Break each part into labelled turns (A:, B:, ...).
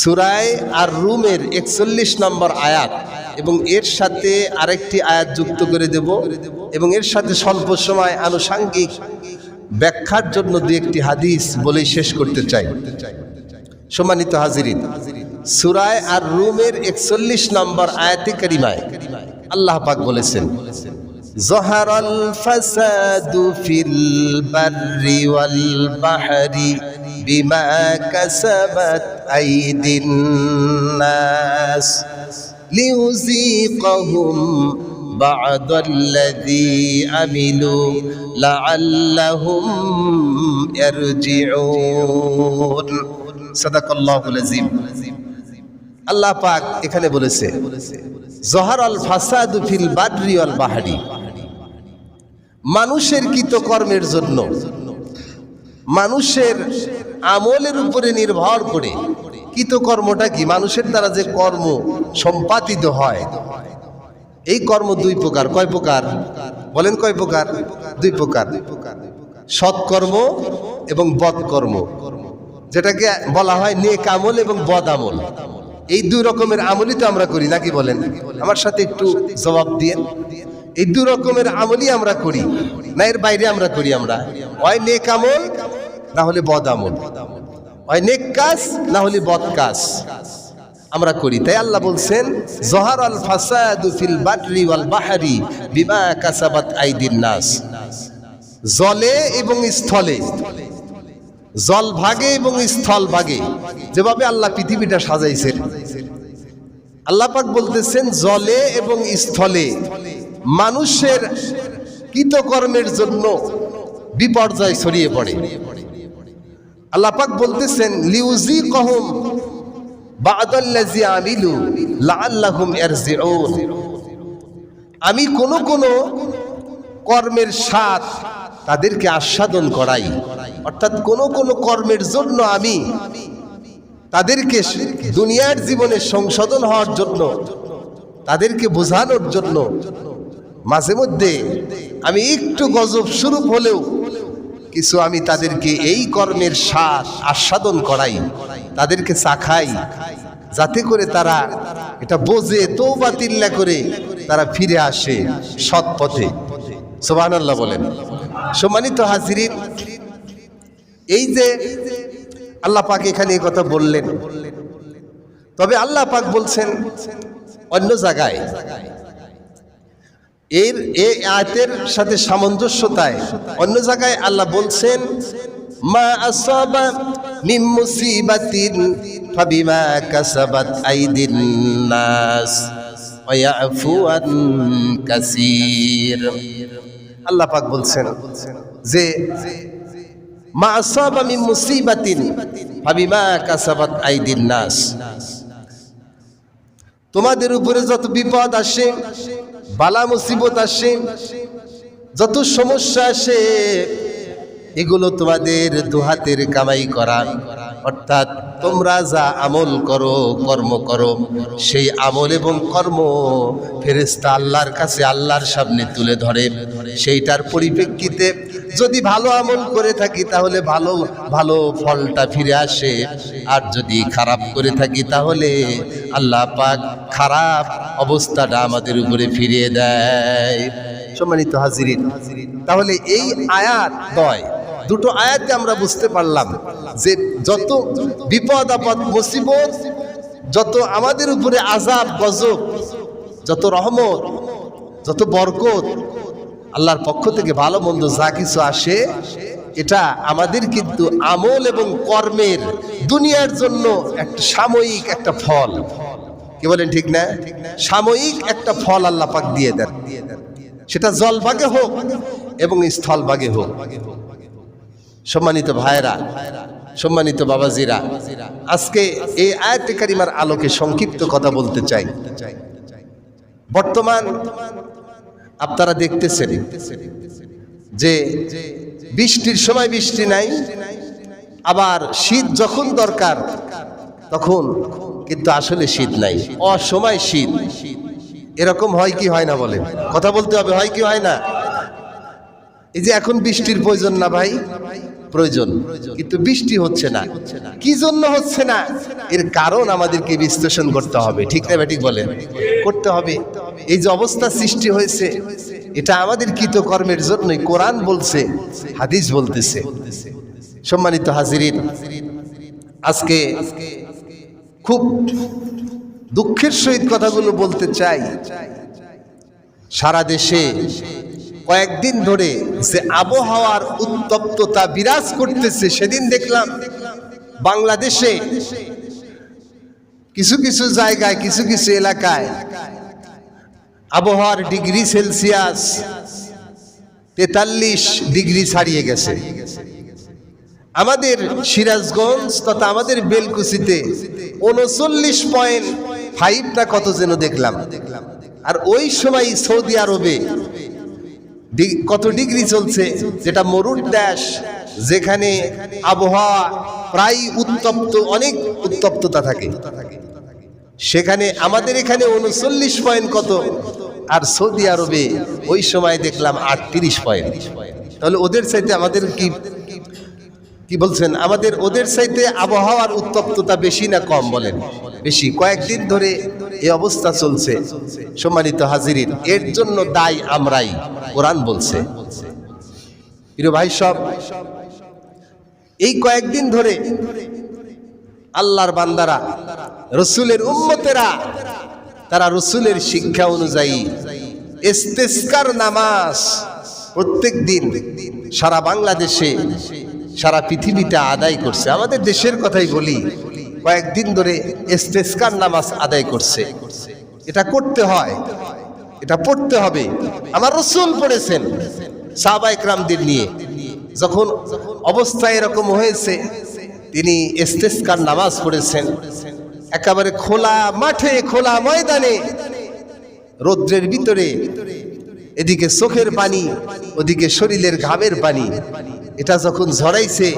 A: সুরায় আর রুমের একচল্লিশ নম্বর আয়াত, এবং এর সাথে আরেকটি আয়াত যুক্ত করে দেব, এবং এর সাথে স্বল্প সময় আনুষাঙ্গিক ব্যাখ্যার জন্য দু একটি হাদিস বলেই শেষ করতে চাই। সম্মানিত হাজিরিন, সুরায় আর রুমের একচল্লিশ নম্বর আয়াতে কারিমায় আল্লাহ পাক বলেছেন ظهر الفساد في البر والبحر بما كسبت أيدي الناس ليذيقهم بعض الذي عملوا لعلهم يرجعون صدق الله العظيم আল্লাহ পাক এখানে বলেছে জহার আল ফাসাদু ফিল বাদরি আল বাহারি মানুষের কৃতকর্মের জন্য। মানুষের আমলের উপরে নির্ভর করে। কৃতকর্মটা কি? মানুষের দ্বারা যে কর্ম সম্পাদিত হয়, এই কর্ম দুই প্রকার। কয় প্রকার? বলেন কয় প্রকার? দুই প্রকার। সৎকর্ম এবং বদকর্ম যেটাকে বলা হয় নেক আমল এবং বদ আমল। এই দুই রকমের আমলই তো আমরা করি, নাকি বলেন? আমার সাথে একটু জবাব দিয়ে। এই দু রকমের আমলই আমরা করি। না এর বাইরে আমরা করি আমরা। হয় নেক আমল, না হলে বদ আমল। হয় নেক কাজ, না হলে বদ কাজ। আমরা করি। তাই আল্লাহ বলছেন, জহার আল ফাসাদু ফিল বাটরি ওয়াল বাহারি বিমা কাসাবাত আইদিন নাস। জলে এবং স্থলে। জল ভাগে এবং স্থল ভাগে। যেভাবে আল্লাহ পৃথিবীটা সাজাইছেন। আল্লাহ পাক বলতেছেন, জলে এবং স্থলে। মানুষের কৃতকর্মের জন্য বিপর্যয় ছড়িয়ে পড়ে। আল্লাহ পাক বলতেছেন লিউজি কহম বাদাল্লাজি আমিলু লাআল্লাহুম ইয়ারজিউন। আমি কোন কোন কর্মের স্বাদ তাদেরকে আস্বাদন করাই। অর্থাৎ কোন কোন কর্মের জন্য আমি তাদেরকে দুনিয়ার জীবনে সংশোধন হওয়ার জন্য, তাদেরকে বোঝানোর জন্য মাঝে মধ্যে আমি একটু গজব শুরু হলেও কিছু আমি তাদেরকে এই কর্মের স্বাদ আস্বাদন করাই, তাদেরকে চাখাই যাতে করে তারা এটা বোঝে তো বাতিল্লা করে তারা ফিরে আসে সৎ পথে। সোবাহান্লাহ বলেন। সম্মানিত হাজিরিন, এই যে আল্লাহ পাক এখানে এই কথা বললেন, তবে আল্লাহ পাক বলছেন অন্য জায়গায় এর এই আয়াতের সাথে সামঞ্জস্যতায় অন্য জায়গায় আল্লাহ বলছেন, মা আসাবা মিন মুসিবাতিন ফাবিমা কাসাবাত আইদিন নাস ওয়া ইয়াফু আন কাসীর। আল্লাহ পাক বলছেন যে, মা আসাবা মিন মুসিবাতিন ফাবিমা কাসাবাত আইদিন নাস। তোমাদের উপরে যত বিপদ আসে বালা মুসিবত আসে, যত সমস্যা আসে, এগুলো তোমাদের দুহাতের কামাই করা। অর্থাৎ তোমরা যা আমল করো, কর্ম করো, সেই আমল এবং কর্ম ফেরেস্তা আল্লাহর কাছে আল্লাহর সামনে তুলে ধরে। সেইটার পরিপ্রেক্ষিতে যদি ভালো আমল করে থাকি, তাহলে ভালো ভালো ফলটা ফিরে আসে। আর যদি খারাপ করে থাকি, তাহলে আল্লাহ পাক খারাপ অবস্থাটা আমাদের উপরে ফিরিয়ে দেয়। সম্মানিত হাজিরিন, তাহলে এই আয়াত নয়, দুটো আয়াতে আমরা বুঝতে পারলাম যে যত বিপদ, আপদ, মুসিবত, যত আমাদের উপরে আজাব গজব, যত রহমত, যত বরকত আল্লাহর পক্ষ থেকে ভালো মন্দ যা কিছু আসে, এটা আমাদের কিন্তু আমল এবং কর্মের দুনিয়ার জন্য একটা সাময়িক একটা ফল। কি বলেন ঠিক না? সাময়িক একটা ফল আল্লাহ পাক দিয়ে দেন। সেটা জলভাগে হোক এবং স্থলভাগে হোক। সম্মানিত ভাইরা সম্মানিত বাবাজিরা, আজকে এই আয়াতে কারিমার আলোকে সংক্ষিপ্ত কথা বলতে চাই। বর্তমান আপনারা দেখতেছেন যে বৃষ্টির সময় বৃষ্টি নাই, আবার শীত যখন দরকার, তখন কিন্তু আসলে শীত নাই, অসময় শীত। এরকম হয় কি হয় না বলে কথা বলতে হবে, হয় কি হয় না? এই যে এখন বৃষ্টির প্রয়োজন না ভাই? প্রয়োজন, কিন্তু বৃষ্টি হচ্ছে না। কি জন্য হচ্ছে না? এর কারণ আমাদেরকে বিশ্লেষণ করতে হবে। ঠিক না ব্যাটিক বলেন? করতে হবে। এই যে অবস্থা সৃষ্টি হয়েছে, এটা আমাদের কৃতকর্মের জন্যই। কোরআন বলছে, হাদিস বলতেছে। সম্মানিত হাজিরিন, আজকে খুব দুঃখের সহিত কথাগুলো বলতে চাই। সারা দেশে কয়েকদিন ধরে যে আবহাওয়ার উত্তপ্ততা বিরাজ করতেছে, সেদিন দেখলাম বাংলাদেশে কিছু কিছু জায়গায়, কিছু কিছু এলাকায় আবহাওয়ার ডিগ্রি সেলসিয়াস তেতাল্লিশ ডিগ্রি ছাড়িয়ে গেছে। আমাদের সিরাজগঞ্জ তথা আমাদের বেলকুচিতে উনচল্লিশ পয়েন্ট ফাইভ না কত যেন দেখলাম। আর ওই সময় সৌদি আরবে কত ডিগ্রি চলছে? যেটা মরুর দেশ, যেখানে আবহাওয়া প্রায় উত্তপ্ত, অনেক উত্তপ্ততা থাকে। সেখানে আমাদের এখানে উনচল্লিশ পয়েন্ট কত? আর সৌদি আরবে ওই সময় দেখলাম আটত্রিশ পয়েন্ট। তাহলে ওদের চাইতে আমাদের কি কি বলছেন? আমাদের ওদের চাইতে আবহাওয়ার উত্তপ্ততা বেশি না কম বলেন? বেশি। কয়েকদিন ধরে এই অবস্থা চলছে। সম্মানিত হাজিরিন, এর জন্য দায় আমরাই, কোরআন বলছে। প্রিয় ভাই সব, এই কয়েকদিন ধরে আল্লাহর বান্দারা, রসুলের উম্মতেরা, তারা রসুলের শিক্ষা অনুযায়ী ইস্তেস্কার নামাজ প্রত্যেক দিন সারা বাংলাদেশে, সারা পৃথিবীটা আদায় করছে। আমাদের দেশের কথাই বলি কয়েকদিন ধরে ইস্তেস্কার নামাজ আদায় করছে। এটা করতে হয়, এটা পড়তে হবে। আমার রসুল পড়েছেন সাহবা ইকরামদের নিয়ে। যখন অবস্থা এরকম হয়েছে, তিনি ইস্তেস্কার নামাজ পড়েছেন। একেবারে খোলা মাঠে, খোলা ময়দানে, রৌদ্রের ভিতরে, এদিকে চোখের পানি, ওদিকে শরীরের ঘামের পানি। এটা যখন ঝরাইছে,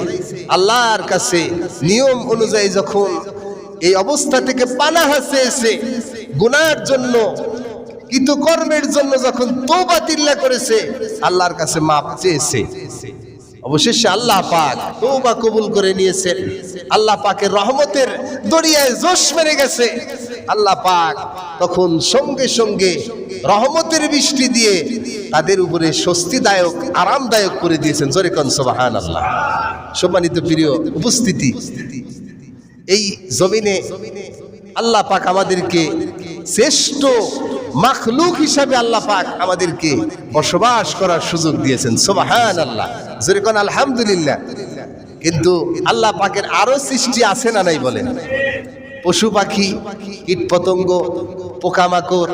A: আল্লাহর কাছে নিয়ম অনুযায়ী যখন এই অবস্থা থেকে পানাহা চেয়েছে গুনার জন্য, কৃতকর্মের জন্য যখন তোবা তিল্লা করেছে, আল্লাহর কাছে মাপ চেয়েছে। অবশেষে আল্লাহ পাক তৌবা কবুল করে নিয়েছেন। আল্লাহ পাকের রহমতের দরিয়ায় জোশ মেরে গেছে। আল্লাহ পাক তখন সঙ্গে সঙ্গে রহমতের বৃষ্টি দিয়ে তাদের উপরে স্বস্তিদায়ক, আরামদায়ক করে দিয়েছেন। জোরে কন সোবাহান আল্লাহ সম্মানিত প্রিয় উপস্থিতি, এই জমিনে আল্লাহ পাক আমাদেরকে শ্রেষ্ঠ মাখলুক হিসাবে আল্লাহ পাক আমাদেরকে বসবাস করার সুযোগ দিয়েছেন। সোবাহান আল্লাহ যেরকম আলহামদুলিল্লাহ। কিন্তু আল্লাহ পাকের আরও সৃষ্টি আছে না নাই বলেন পশু পাখি, কীট পতঙ্গ, পোকামাকড়,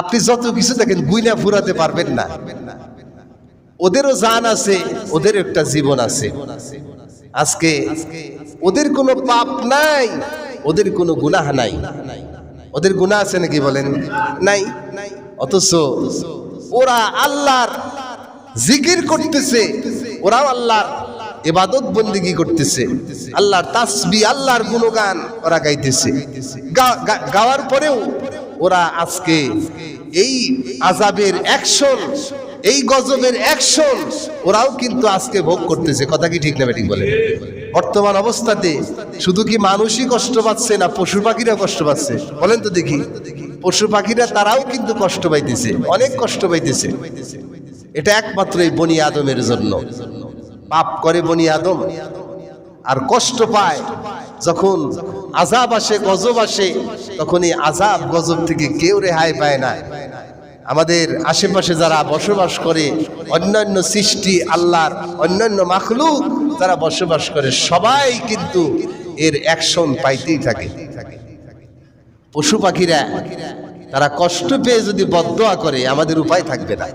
A: আপনি যত কিছু দেখেন, গুইনা ফুরাতে পারবেন না। ওদেরও জান আছে, ওদের একটা জীবন আছে। আজকে ওদের কোনো পাপ নাই, ওদের কোনো গুনাহ নাই। ওদের গুনাহ আছে নাকি বলেন? নাই। অথচ ওরা আল্লাহর জিকির করতেছে, ওরাও আল্লাহর এবাদত বন্দিগি করতেছে। আল্লাহর তাসবি, আল্লাহর গুণগান ওরা গাইতেছে। গাওয়ার পরেও ওরা আজকে এই আজাবের অ্যাকশন এই গজবের অ্যাকশন ওরাও কিন্তু আজকে ভোগ করতেছে। কথা কি ঠিক না ঠিক বলে বর্তমান অবস্থাতে শুধু কি মানুষই কষ্ট পাচ্ছে না পশু পাখিরা কষ্ট পাচ্ছে? বলেন তো দেখি। পশু পাখিরা তারাও কিন্তু কষ্ট পাইতেছে, অনেক কষ্ট পাইতেছে। এটা একমাত্র এই বনি আদমের জন্য। পাপ করে বনি আদম, আর কষ্ট পায় যখন আজাব আসে, গজব আসে তখন এই আজাব গজব থেকে কেউ রেহাই পায় না। আমাদের আশেপাশে যারা বসবাস করে, অন্যান্য সৃষ্টি, আল্লাহর অন্যান্য মাখলুক যারা বসবাস করে, সবাই কিন্তু এর অ্যাকশন পাইতেই থাকে। পশু পাখিরা, তারা কষ্ট পেয়ে যদি বদোয়া করে, আমাদের উপায় থাকবে না।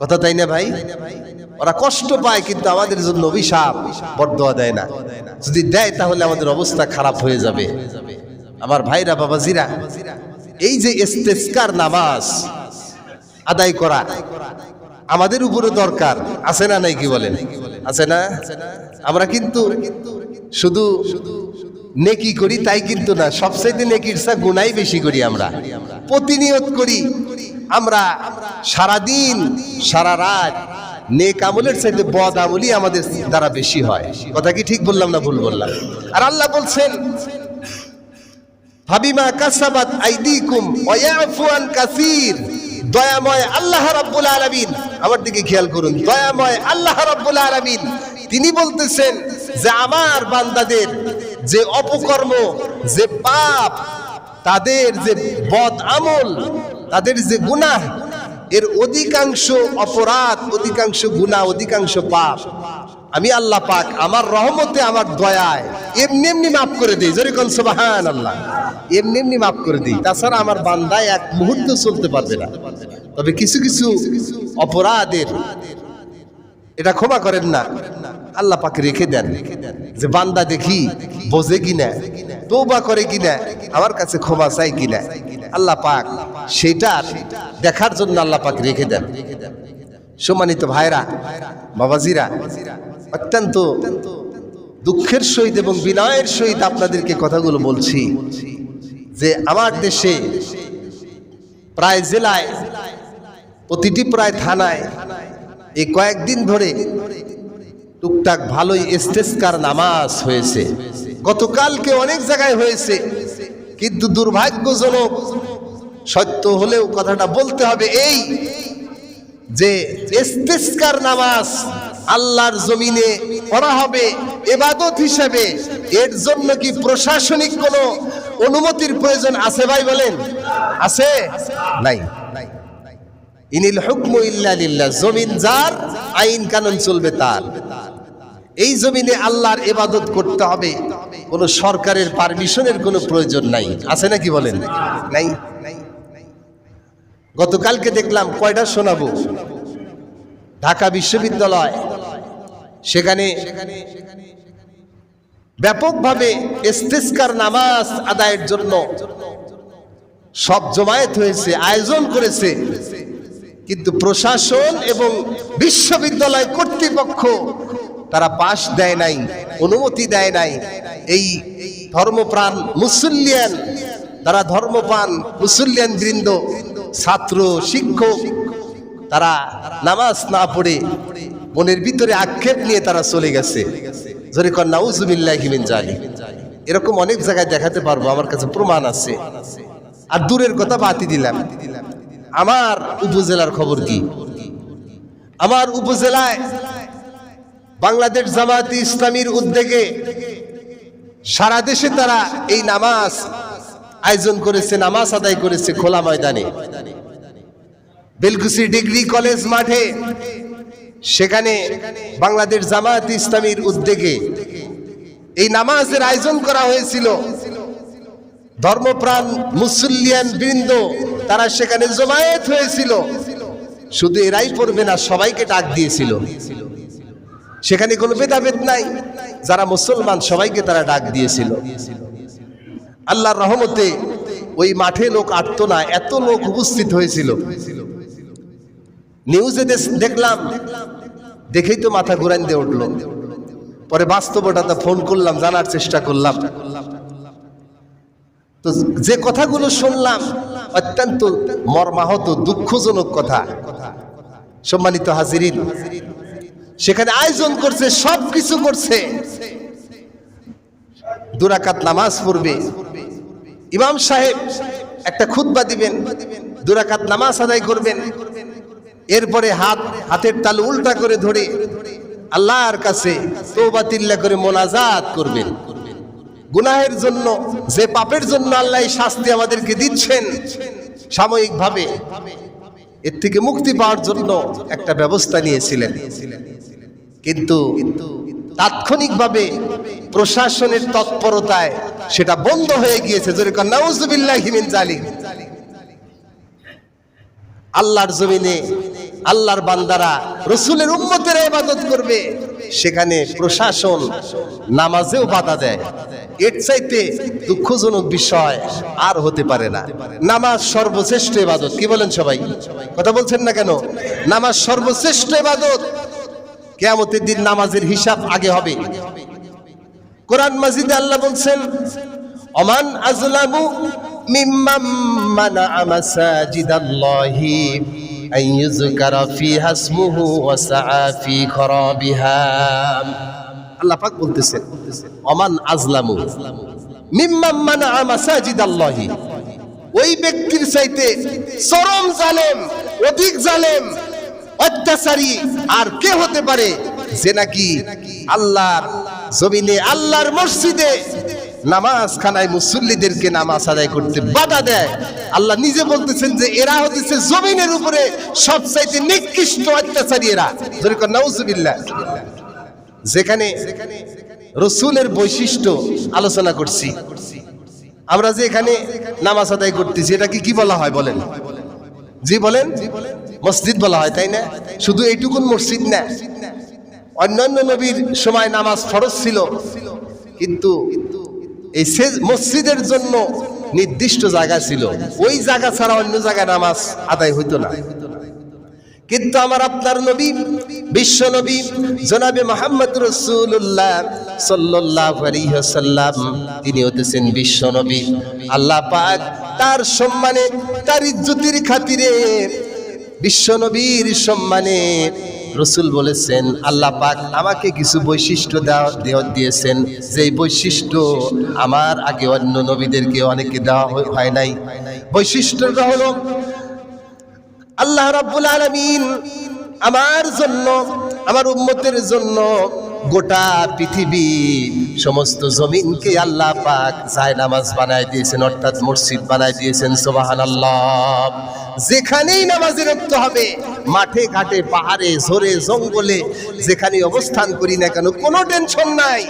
A: কথা তাই না ভাই? ওরা কষ্ট পায়, কিন্তু আমাদের জন্য অভিশাপ বরদোয়া দেয় না। যদি দেয়, তাহলে আমাদের অবস্থা খারাপ হয়ে যাবে। আমার ভাইরা, বাবাজিরা, এই যে ইস্তেস্কার নামাজ আদায় করা আমাদের উপরে দরকার, আছে না নাই কি বলেন? আছে না? আমরা কিন্তু শুধু নেকি করি, তাই কিন্তু না। সবচাইতে নেকির চা গুনাই বেশি করি আমরা। প্রতিনিয়ত করি। আমরা সারা দিন সারা রাত নেক আমলের চাইতে বদ আমলই আমাদের দ্বারা বেশি হয়। কথা কি ঠিক বললাম না ভুল বললাম? আর আল্লাহ বলছেন হাবিমা কাসাবাত আইদিকুম ওয়ায়াফু আন কাসীর। দয়াময় আল্লাহ রাব্বুল আলামিন, আমার দিকে খেয়াল করুন, দয়াময় আল্লাহ রাব্বুল আলামিন, তিনি বলতেছেন যে আমার বান্দাদের যে অপকর্ম, যে পাপ তাদের যে বদ আমল, তাদের যে গুনাহ, এর অধিকাংশ অপরাধ, অধিকাংশ গুনাহ, অধিকাংশ পাপ। আমি আল্লাহ পাক আমার রহমতে, আমার দয়ায় এমনি এমনি মাফ করে দিই। জোরে কোন সুবাহান আল্লাহ এমনি এমনি মাফ করে দিই। তাছাড়া আমার বান্দায় এক মুহূর্ত চলতে পারবে না। তবে কিছু কিছু অপরাধের, এটা ক্ষমা করেন না। আল্লাহ পাক রেখে দেন যে বান্দা দেখি, বোঝে কিনা। তৌবা করে কিনা? আমার কাছে ক্ষমা চাই কিনা? আল্লাহ পাক সেটার দেখার জন্য আল্লাহ পাক রেখে দেন। সম্মানিত ভাইরা, বাবাজিরা, অত্যন্ত দুঃখের সহিত এবং বিনয়ের সহিত আপনাদেরকে কথাগুলো বলছি যে আমার দেশে প্রায় জেলায়, প্রতিটি প্রায় থানায় এই কয়েকদিন ধরে টুকটাক ভালোই ইস্তেস্কার নামাজ হয়েছে। গতকালকে অনেক জায়গায় হয়েছে, কিন্তু দুর্ভাগ্যজনক সত্য হলেও কথাটা বলতে হবে এই যে ইস্তেস্কার নামাজ আল্লাহর জমিনে পড়া হবে এবাদত হিসেবে। এর জন্য কি প্রশাসনিক কোনো অনুমতির প্রয়োজন আছে ভাই বলেন? আছে? নাই। ইনিল হুকমু ইল্লা জমিন যার আইন কানুন চলবে তার। এই জমিনে আল্লাহর এবাদত করতে হবে। কোনো সরকারের পারমিশনের কোনো প্রয়োজন নাই। আছে নাকি বলেন? নাই। গতকালকে দেখলাম কয়টা শোনাবো? ঢাকা বিশ্ববিদ্যালয়। সেখানে ব্যাপকভাবে ইস্তেস্কার নামাজ আদায়ের জন্য সব জমায়েত হয়েছে, আয়োজন করেছে। কিন্তু প্রশাসন এবং বিশ্ববিদ্যালয় কর্তৃপক্ষ তারা পাশ দেয় নাই, অনুমতি দেয় নাই। এই ধর্মপ্রাণ মুসল্লিয়ান তারা ধর্মপ্রাণ মুসল্লিয়ান বৃন্দ, ছাত্র, শিক্ষক, তারা নামাজ না পড়ে মনের ভিতরে আক্ষেপ নিয়ে তারা চলে গেছে। জোরে কর নাউজুবিল্লাহিমিন এরকম অনেক জায়গায় দেখাতে পারব, আমার কাছে প্রমাণ আছে। আর দূরের কথা বাতি দিলাম। আমার উপজেলার খবর কি? আমার উপজেলায় বাংলাদেশ জামাতি ইসলামীর উদ্যোগে সারা দেশে তারা এই নামাজ আয়োজন করেছে, নামাজ আদায় করেছে খোলা ময়দানে। বেলকুসি ডিগ্রি কলেজ মাঠে সেখানে বাংলাদেশ জামায়াত ইসলামীর উদ্যোগে এই নামাজের আয়োজন করা হয়েছিল। ধর্মপ্রাণ মুসল্লিয়ান বৃন্দ তারা সেখানে জমায়েত হয়েছিল। শুধু এরাই পড়বে না, সবাইকে ডাক দিয়েছিল। সেখানে কোনো ভেদাভেদ নাই। যারা মুসলমান, সবাইকে তারা ডাক দিয়েছিল। আল্লাহর রহমতে ওই মাঠে লোক আটতো না এত লোক উপস্থিত হয়েছিল। নিউজে দেখলাম, দেখেই তো মাথা ঘুরান দিয়ে উঠল। পরে বাস্তবতাটা ফোন করলাম, জানার চেষ্টা করলাম। তো যে কথাগুলো শুনলাম, অত্যন্ত মর্মাহত, দুঃখজনক কথা। সম্মানিত হাজিরিন সেখানে আয়োজন করছে সব কিছু করছে। দুরাকাত নামাজ পড়বে। ইমাম সাহেব একটা খুতবা দিবেন, দুরাকাত নামাজ আদায় করবেন। এরপরে হাত, হাতের তাল উল্টা করে ধরে আল্লাহর কাছে তৌবাতিল্লা করে মোনাজাত করবেন। গুনাহের জন্য, যে পাপের জন্য আল্লাহ শাস্তি আমাদেরকে দিচ্ছেন, সাময়িকভাবে এর থেকে মুক্তি পাওয়ার জন্য একটা ব্যবস্থা নিয়েছিলেন। কিন্তু তাৎক্ষণিকভাবে প্রশাসনের তৎপরতায় সেটা বন্ধ হয়ে গিয়েছে। আল্লাহর জমিনে, আল্লাহর বান্দারা রসুলের উম্মতের ইবাদত করবে। সেখানে প্রশাসন নামাজেও বাধা দেয়। এর চাইতে দুঃখজনক বিষয় আর হতে পারে না। নামাজ সর্বশ্রেষ্ঠ ইবাদত, কি বলেন সবাই? কথা বলছেন না কেন? নামাজ সর্বশ্রেষ্ঠ ইবাদত কেয়ামতের দিন নামাজের হিসাব আগে হবে। কোরআন মাজিদে আল্লাহ বলছেন, অমান আজলামু মিম্মাম মানা আমাসাজিদাল্লাহি আইয়ুযকারা ফিহা ইসমুহু ওয়া সাআ ফি খরাবিহা। আল্লাহ পাক বলতেছেন, অমান আজলামু মিম্মাম মানা আমাসাজিদাল্লাহি ওই ব্যক্তির চাইতে চরম জালেম, অধিক জালেম অত্যাচারী আর কে হতে পারে? যে নাকি আল্লাহর জমিনে, আল্লাহর মসজিদে নামাজ খানায় মুসল্লিদেরকে নামাজ আদায় করতে বাধা দেয়। আল্লাহ নিজে বলতেছেন যে এরা হতেছে জমিনের উপরে সবচাইতে নিকৃষ্ট অত্যাচারী এরা। নাউজুবিল্লাহ। যেখানে রসুলের বৈশিষ্ট্য আলোচনা করছি। আমরা যে এখানে নামাজ আদায় করতেছি, এটাকে কি বলা হয় বলেন? জি বলেন, মসজিদ বলা হয়, তাই না? শুধু এইটুকুন মসজিদ না, অন্যান্য নবীর সময় নামাজ ফরজ ছিল, কিন্তু এই মসজিদের জন্য নির্দিষ্ট জায়গা ছিল। ওই জায়গা ছাড়া অন্য জায়গায় নামাজ আদায় হইতো না। কিন্তু আমার আপনার নবী, বিশ্ব নবী, জনাবে মোহাম্মদ রসুল্লাহ সাল্লাম তিনি হতেছেন বিশ্ব নবী। আল্লাহ পাক তার সম্মানে, তার ইজ্জতির খাতিরে বিশ্ব নবীর সম্মানে রসুল বলেছেন, আল্লাহ পাক আমাকে কিছু বৈশিষ্ট্য দেওয়া দিয়েছেন। যেই বৈশিষ্ট্য আমার আগে অন্য নবীদেরকে অনেকে দেওয়া হয় নাই। বৈশিষ্ট্যটা হলো আল্লাহ রাব্বুল আলামিন আমার জন্য, আমার উম্মতের জন্য গোটা পৃথিবী, সমস্ত জমিনকে আল্লাহ পাক জায় নামাজ বানায় দিয়েছেন, অর্থাৎ মসজিদ বানায় দিয়েছেন, সুবহানাল্লাহ। যেখানেই নামাজের রক্ত হবে, মাঠে, ঘাটে, পাহাড়ে, ঝোরে, জঙ্গলে যেখানে অবস্থান করি না কেন, কোনো টেনশন নাই।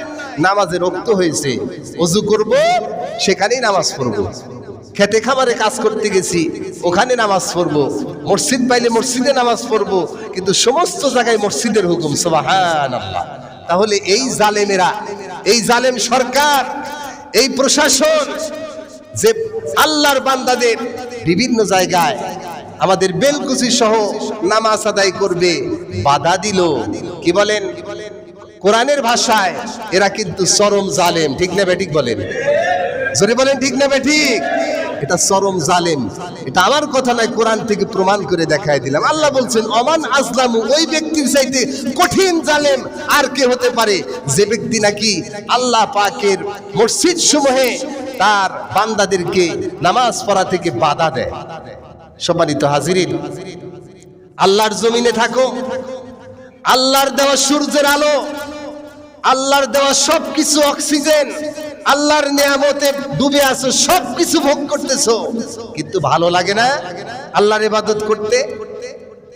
A: নামাজের রক্ত হয়েছে, অজু করব, সেখানেই নামাজ পড়ব। খেতে খামারে কাজ করতে গেছি, ওখানে নামাজ পড়ব, মসজিদ পাইলে মসজিদে নামাজ পড়ব, কিন্তু সমস্ত জায়গায় মসজিদের হুকুম সোবাহান আল্লাহ তাহলে এই জালেমেরা, এই জালেম সরকার, এই প্রশাসন, যে আল্লাহর বান্দাদের বিভিন্ন জায়গায় আমাদের বেলকুচি সহ নামাজ আদায় করবে, বাধা দিল। কি বলেন? কোরআনের ভাষায় এরা কিন্তু চরম জালেম, ঠিক না বেঠিক বলেন? জোরে বলেন, ঠিক না ঠিক? এটা চরম জালেম। এটা আমার কথা নয়, কোরআন থেকে প্রমাণ করে দেখায় দিলাম। আল্লাহ বলছেন, অমান আসলামু ওই ব্যক্তির চাইতে কঠিন জালেম আর কে হতে পারে? যে ব্যক্তি নাকি আল্লাহ পাকের মসজিদ সমূহে তার বান্দাদেরকে নামাজ পড়া থেকে বাধা দেয়। সম্মানিত হাজিরিন, আল্লাহর জমিনে থাকো, আল্লাহর দেওয়া সূর্যের আলো, আল্লাহর দেওয়া সব কিছু অক্সিজেন আল্লাহর নিয়ামতে ডুবে আছো সব কিছু ভোগ করতেছো। কিন্তু ভালো লাগে না আল্লাহর ইবাদত করতে?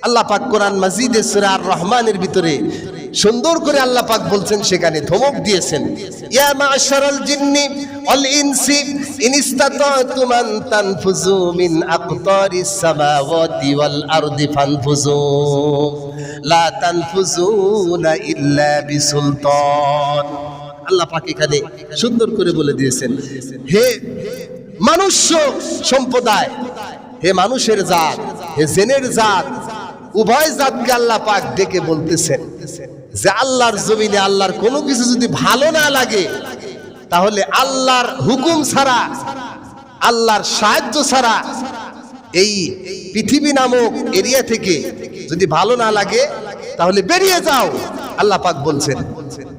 A: আল্লাহ পাক কোরআন মাজিদে সূরা আর রহমানের ভিতরে সুন্দর করে আল্লাহ পাক বলছেন, সেখানে ধমক দিয়েছেন। ইয়া মাশারাল জিন্নি ওয়াল ইনসি, ইন ইসতাতাতুম আন তানফুযু মিন আকতারিস সামাওয়াতি ওয়াল আরদি ফানফুযু। লা তানফুযুনা ইল্লা বিসুলতান। আল্লাহ পাক এখানে সুন্দর করে বলে দিয়েছেন, হে মানুষ সম্প্রদায়, হে মানুষের জাত, হে জেনের জাত, উভয় জাতকে আল্লাহ পাক ডেকে বলতেছেন যে আল্লাহর জমিনে আল্লাহর কোনো কিছু যদি ভালো না লাগে, তাহলে আল্লাহর হুকুম ছাড়া, আল্লাহর সাহায্য ছাড়া এই পৃথিবী নামক এরিয়া থেকে যদি ভালো না লাগে, তাহলে বেরিয়ে যাও, আল্লাহ পাক বলছেন।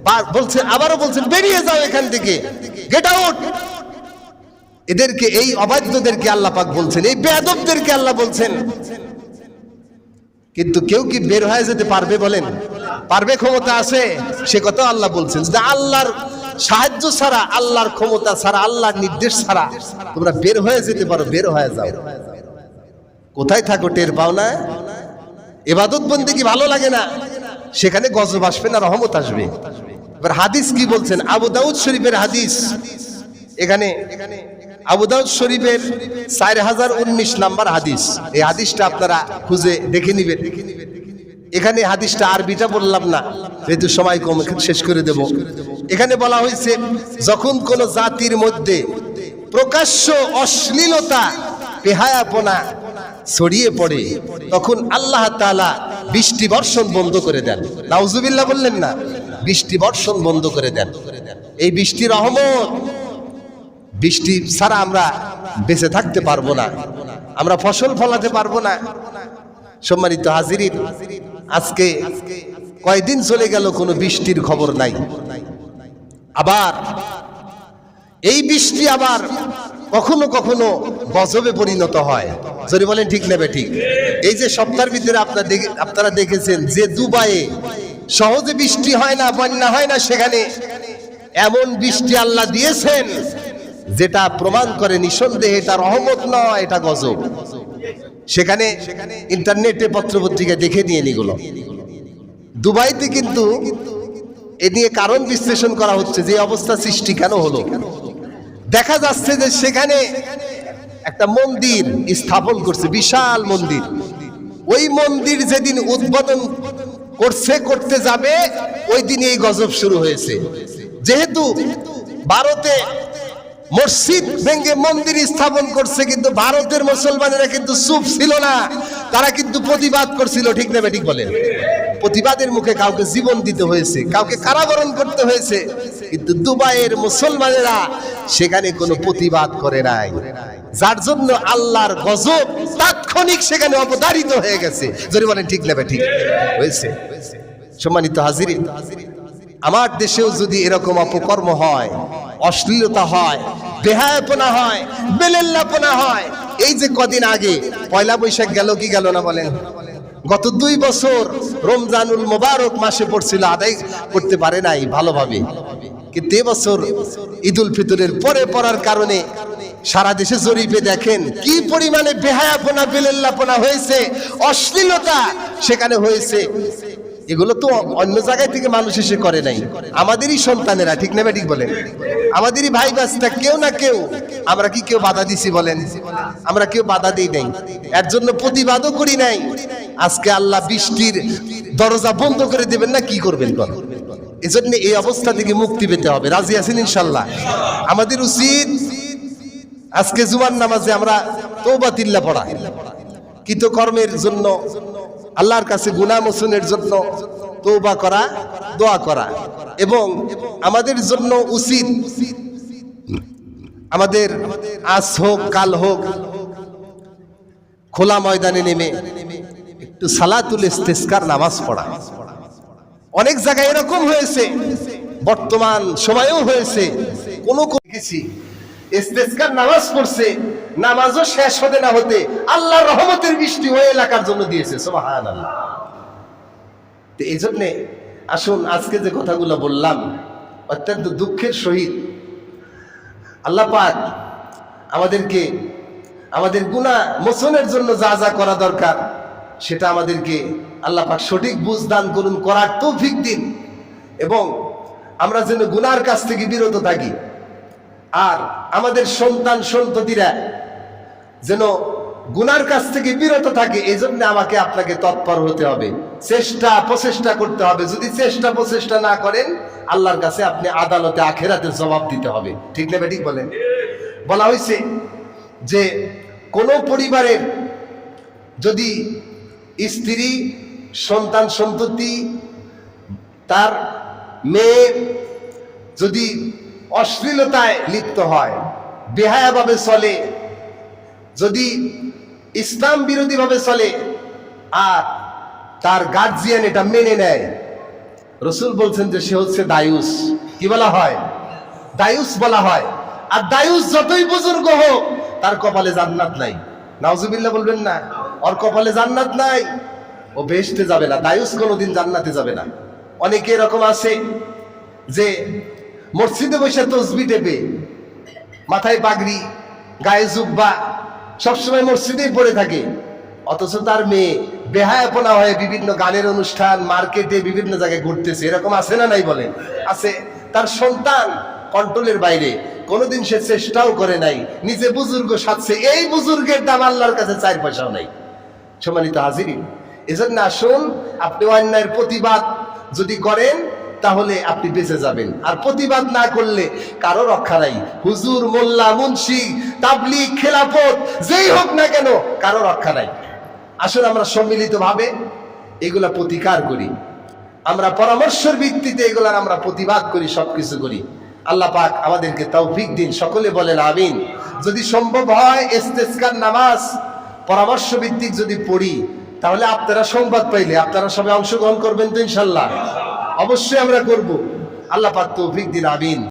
A: বা- বলছেন আবারও বলছেন, বেরিয়ে যাও এখান থেকে। গেট আউট এদেরকে, এই অবাধ্যদেরকে আল্লাহ পাক বলছেন, এই বেয়াদবদেরকে আল্লাহ বলছেন। কিন্তু কেউ কি বের হয়ে যেতে পারবে বলেন? পারবে ক্ষমতা আছে? সে কথা আল্লাহ বলছেন, যে আল্লাহর সাহায্য ছাড়া, আল্লাহর ক্ষমতা ছাড়া, আল্লাহর নির্দেশ ছাড়া তোমরা বের হয়ে যেতে পারো, বের হয়ে যাও। কোথায় থাকো টের পাও না? এবাদত বন্দি কি ভালো লাগে না? সেখানে গজব আসবে না, রহমত আসবে। এবার হাদিস কি বলছেন? আবু দাউদ শরীফের হাদিস। এখানে আবু দাউদ শরীফের চার হাজার উনিশ নাম্বার হাদিস। এই হাদিসটা আপনারা খুঁজে দেখে নিবেন। এখানে হাদিসটা আরবিটা বললাম না, যেহেতু সময় কম শেষ করে দেব। এখানে বলা হয়েছে, যখন কোন জাতির মধ্যে প্রকাশ্য অশ্লীলতা পেহায়াপনা ছড়িয়ে পড়ে, তখন আল্লাহ তাআলা বৃষ্টি বর্ষণ বন্ধ করে দেন। নাউজুবিল্লাহ বললেন না। বৃষ্টি বর্ষণ বন্ধ করে দেন। এই বৃষ্টির রহমত, বৃষ্টি ছাড়া আমরা বেঁচে থাকতে পারব না। আমরা ফসল ফলাতে পারব না। সম্মানিত হাজিরিন, আজকে কয়দিন চলে গেল কোনো বৃষ্টির খবর নাই। আবার এই বৃষ্টি আবার কখনো কখনো গজবে পরিণত হয়। যদি বলেন ঠিক নেবে ঠিক। এই যে সপ্তাহের ভিতরে আপনার আপনারা দেখেছেন যে দুবাইয়ে সহজে বৃষ্টি হয় না, বন্যা হয় না সেখানে। এমন বৃষ্টি আল্লাহ দিয়েছেন, যেটা প্রমাণ করে নিঃসন্দেহে এটা রহমত নয়, এটা গজব। সেখানে ইন্টারনেটে পত্রপত্রিকা দেখে নিয়ে নিগুলো। দুবাইতে কিন্তু এ নিয়ে কারণ বিশ্লেষণ করা হচ্ছে যে অবস্থা সৃষ্টি কেন হলো। দেখা যাচ্ছে যে সেখানে একটা মন্দির স্থাপন করছে, বিশাল মন্দির। ওই মন্দির যেদিন উদ্বোধন করছে, করতে যাবে, ওই দিন এই গজব শুরু হয়েছে। যেহেতু ভারতে মসজিদ ভেঙ্গে মন্দির স্থাপন করছে, কিন্তু ভারতের মুসলমানেরা কিন্তু চুপ ছিল না। তারা কিন্তু প্রতিবাদ করছিল, ঠিক না ঠিক বলেন? প্রতিবাদের মুখে কাউকে জীবন দিতে হয়েছে, কাউকে কারাবরণ করতে হয়েছে, কিন্তু দুবাইয়ের মুসলমানেরা সেখানে কোনো প্রতিবাদ করে নাই। যার জন্য আল্লাহর গজব তাৎক্ষণিক সেখানে অবতারিত হয়ে গেছে। যদি বলেন, ঠিক নেবে ঠিক? হয়েছে। সম্মানিত হাজিরি আমার দেশেও যদি এরকম অপকর্ম হয়, অশ্লীলতা হয়, বেহায়াপনা হয়, বেলেল্লাপনা হয়, এই যে কদিন আগে পয়লা বৈশাখ গেল, কি গেল না বলেন? গত দুই বছর রমজানুল মোবারক মাসে পড়ছিল, আদায় করতে পারে নাই ভালোভাবে। কিন্তু এবছর ঈদুল ফিতরের পরে পড়ার কারণে সারা দেশে জরিপে দেখেন কি পরিমাণে বেহায়াপনা, বেলেল্লাপনা হয়েছে, অশ্লীলতা সেখানে হয়েছে। এগুলো তো অন্য জায়গায় থেকে মানুষ এসে করে নাই। আমাদেরই সন্তানেরা, ঠিক না ঠিক বলেন? আমাদেরই ভাই বাচ্চা, কেউ না কেউ। আমরা কি কেউ বাধা দিছি বলেন? আমরা কেউ বাধা দিই নাই। এর জন্য প্রতিবাদও করি নাই। আজকে আল্লাহ বৃষ্টির দরজা বন্ধ করে দেবেন না, কি করবেন বল? এজন্য এই অবস্থা থেকে মুক্তি পেতে হবে। রাজি আছেন ইনশাল্লাহ? আমাদের উচিত আজকে জুমার নামাজে আমরা তৌবাতিল্লা পড়া কৃতকর্মের জন্য, আল্লাহর কাছে গুনাহ মোচনের জন্য তৌবা করা, দোয়া করা। এবং আমাদের জন্য উচিত, আমাদের আজ হোক, কাল হোক, খোলা ময়দানে নেমে একটু সালাতুল ইস্তেস্কার নামাজ পড়া। অনেক জায়গায় এরকম হয়েছে, বর্তমান সময়েও হয়েছে। কোনো দেখেছি ইস্তেস্কার নামাজ পড়ছে, নামাজও শেষ হতে না হতে আল্লাহ রহমতের বৃষ্টি ওই এলাকার জন্য দিয়েছে সোহান তো এই জন্যে আসুন, আজকে যে কথাগুলো বললাম, অত্যন্ত দুঃখের সহিত, আল্লাহ পাক আমাদেরকে, আমাদের গুণা মোচনের জন্য যা যা করা দরকার, সেটা আমাদেরকে আল্লাহ পাক সঠিক বুঝ দান করুন, করার তৌফিক দিন। এবং আমরা যেন গুনার কাছ থেকে বিরত থাকি। আর আমাদের সন্তান সন্ততিরা যেন গুনার কাছ থেকে বিরত থাকে এই জন্য আমাকে আপনাকে তৎপর হতে হবে। চেষ্টা, প্রচেষ্টা করতে হবে। যদি চেষ্টা, প্রচেষ্টা না করেন, আল্লাহর কাছে আপনি আদালতে, আখেরাতে জবাব দিতে হবে। ঠিক না ঠিক বলেন? বলা হয়েছে যে, কোন পরিবারের যদি স্ত্রী, সন্তান সন্ততি, তার মেয়ে যদি অশ্লীলতায় লিপ্ত হয়। বেহায়াভাবে চলে। যদি ইসলাম বিরোধী ভাবে চলে, আর তার গার্জিয়ান এটা মেনে নেয়। রসুল বলছেন যে সে হচ্ছে দায়ুস। কি বলা হয়? দায়ুস বলা হয়। আর দায়ুস যতই বুজুর্গ হোক, তার কপালে জান্নাত নাই। নাউজুবিল্লাহ বলবেন না, ওর কপালে জান্নাত নাই। ও বেহেশতে যাবে না। দায়ুস কোনোদিন জান্নাতে যাবে না। অনেকে এরকম আছে যে মসজিদে বসে তসবি টেপে, মাথায় পাগড়ি, গায়ে জুব্বা, সবসময় মসজিদেই পড়ে থাকে। অথচ তার মেয়ে বেহায়াপনা হয়ে বিভিন্ন গানের অনুষ্ঠান, মার্কেটে বিভিন্ন জায়গায় ঘুরতেছে। এরকম আছে না নাই বলেন? আছে। তার সন্তান কন্ট্রোলের বাইরে। কোনোদিন সে চেষ্টাও করে নাই। নিজে বুজুর্গ সাজছে। এই বুজুর্গের দাম আল্লাহর কাছে চার পয়সাও নাই। সম্মানিত হাজিরি এজন্য আসুন, আপনি অন্যায়ের প্রতিবাদ যদি করেন তাহলে আপনি বেঁচে যাবেন। আর প্রতিবাদ না করলে কারও রক্ষা নাই। হুজুর, মোল্লা, মুন্সি তাবলিগ খেলাফত, যেই হোক না কেন কারও রক্ষা নাই। আসুন আমরা সম্মিলিতভাবে এগুলা প্রতিকার করি। আমরা পরামর্শের ভিত্তিতে এগুলার আমরা প্রতিবাদ করি, সবকিছু করি। আল্লাহ পাক আমাদেরকে তৌফিক দিন, সকলে বলেন আমিন। যদি সম্ভব হয় ইস্তেস্কার নামাজ, পরামর্শ ভিত্তিক যদি পড়ি, তাহলে আপনারা সংবাদ পাইলে আপনারা সবাই অংশগ্রহণ করবেন তো ইনশাল্লাহ। অবশ্যই আমরা করব। আল্লাহ পাক তৌফিক দিন আমিন।